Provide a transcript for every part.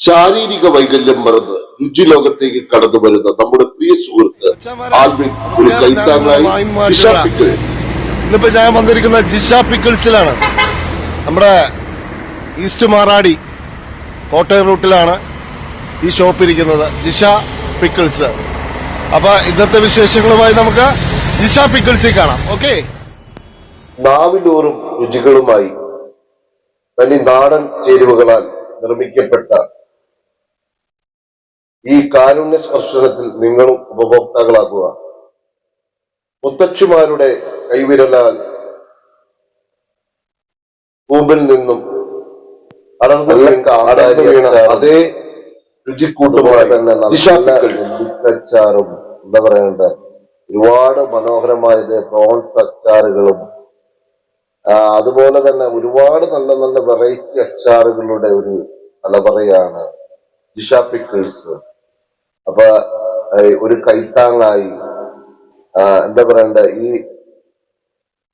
ശാരീരിക വൈകല്യം മറന്ന് രുചി ലോകത്തേക്ക് കടന്നു വരുന്ന നമ്മുടെ പ്രിയ സുഹൃത്ത് ആൽവിൻ ഒരു കൈത്താങ്ങായി ഇന്നിപ്പോ ഞാൻ വന്നിരിക്കുന്ന ജിഷ പിക്കിൾസിലാണ്. നമ്മുടെ ഈസ്റ്റ് മാറാടി കോട്ടയം റൂട്ടിലാണ് ഈ ഷോപ്പ് ഇരിക്കുന്നത് ജിഷ പിക്കിൾസ്. അപ്പൊ ഇന്നത്തെ വിശേഷങ്ങളുമായി നമുക്ക് ജിഷ പിക്കിൾസിൽ കാണാം. ഓക്കെ? നാവിലൂറും രുചികളുമായി തനി നാടൻ ചേരുവകളാൽ നിർമ്മിക്കപ്പെട്ട ഈ കാരുണ്യ സ്പർശനത്തിൽ നിങ്ങളും ഉപഭോക്താക്കളാകുക. മുത്തച്ഛിമാരുടെ കൈവിരലാൽ കൂമ്പിൽ നിന്നും അടർന്നു അടർന്നു വീണ അതേ രുചിക്കൂട്ടുമായി തന്നെ അച്ചാറും എന്താ പറയണ്ട? ഒരുപാട് മനോഹരമായത് പ്രോൺസ് അച്ചാറുകളും അതുപോലെ തന്നെ ഒരുപാട് നല്ല നല്ല വെറൈറ്റി അച്ചാറുകളുടെ ഒരു തലമുറയാണ് ജിഷ പിക്കിൾസ്. അപ്പൊ ഒരു കൈത്താങ്ങായി എന്താ പറയണ്ട ഈ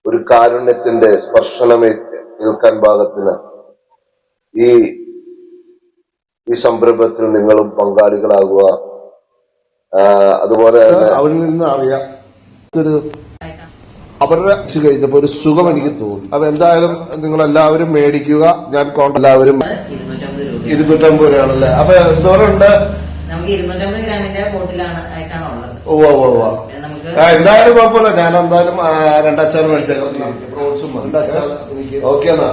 ഒരു കാരുണ്യത്തിന്റെ സ്പർശനമേ കേൾക്കാൻ ഭാഗത്തിന് ഈ ഈ സംരംഭത്തിൽ നിങ്ങളും പങ്കാളികളാകുക. അതുപോലെ അവരിൽ നിന്ന് അറിയാം. ഒരു അവരുടെ കഴിഞ്ഞപ്പോ ഒരു സുഖം എനിക്ക് തോന്നി. അപ്പൊ എന്തായാലും നിങ്ങൾ എല്ലാവരും മേടിക്കുക. ഞാൻ എല്ലാവരും ഇരുന്നൂറ്റമ്പത് രൂപ ഇരുന്നൂറ്റമ്പത് രൂപയാണല്ലേ? അപ്പൊ എന്തോരം ഉണ്ട് നമുക്ക് ഇരുന്നൂറ്റമ്പത് ഗ്രാമിന്റെ ബോട്ടിലാണ് ആയിട്ടാണ് ഉള്ളത്. ഓ ഓ നമുക്ക് എന്തായാലും കുഴപ്പമില്ല. ഞാൻ എന്തായാലും രണ്ടച്ചാറ് രണ്ടച്ചാർ മേടിച്ചേക്കാം പ്രോൺസും രണ്ടച്ചാർ ഓക്കെ എന്നാ.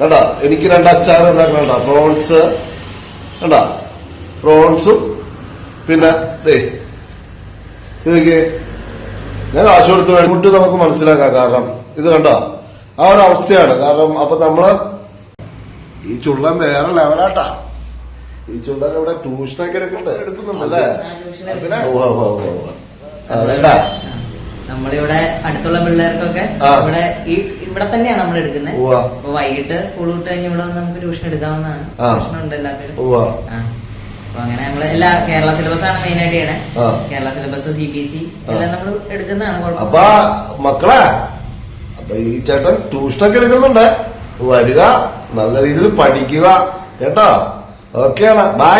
കേട്ടാ എനിക്ക് രണ്ടച്ചാർ എന്താ കേട്ടാ പ്രോൺസ് കേട്ടാ പ്രോൺസും പിന്നെ ദേ ഇതൊക്കെ ഞാൻ കാശ് കൊടുത്ത് വേണ്ടിട്ട് നമുക്ക് മനസ്സിലാക്കാം. കാരണം ഇത് കണ്ടോ ആ ഒരു അവസ്ഥയാണ്. കാരണം അപ്പൊ നമ്മൾ ഈ ചുള്ളം വേറെ ലെവലാട്ടാ ഈ ചുള്ളൻ ഇവിടെ ട്യൂഷനൊക്കെ എടുക്കണ്ട്? എടുക്കുന്നുണ്ടല്ലേ വേണ്ടാ. നമ്മളിവിടെ അടുത്തുള്ള പിള്ളേർക്കൊക്കെ ഇവിടെ ഈ ഇവിടെ തന്നെയാണ് നമ്മൾ എടുക്കുന്നത്. അപ്പൊ വൈകിട്ട് സ്കൂൾ വിട്ട് കഴിഞ്ഞ് ഇവിടെ വന്ന് നമുക്ക് ട്യൂഷൻ എടുക്കാവുന്നതാണ്. ട്യൂഷൻ ഉണ്ട് എല്ലാത്തിനും. അപ്പൊ അങ്ങനെ നമ്മൾ എല്ലാ കേരള സിലബസ് ആണ് മെയിൻ ആയിട്ട് ചെയ്യണേ. Kerala syllabus C B S E എല്ലാം നമ്മൾ എടുക്കുന്നതാണ്. അപ്പൊ മക്കളെ അപ്പൊ ഈ ചേട്ടൻ ട്യൂഷനൊക്കെ എടുക്കുന്നുണ്ട്. വരിക നല്ല രീതിയിൽ പഠിക്കുക കേട്ടോ? Okay bye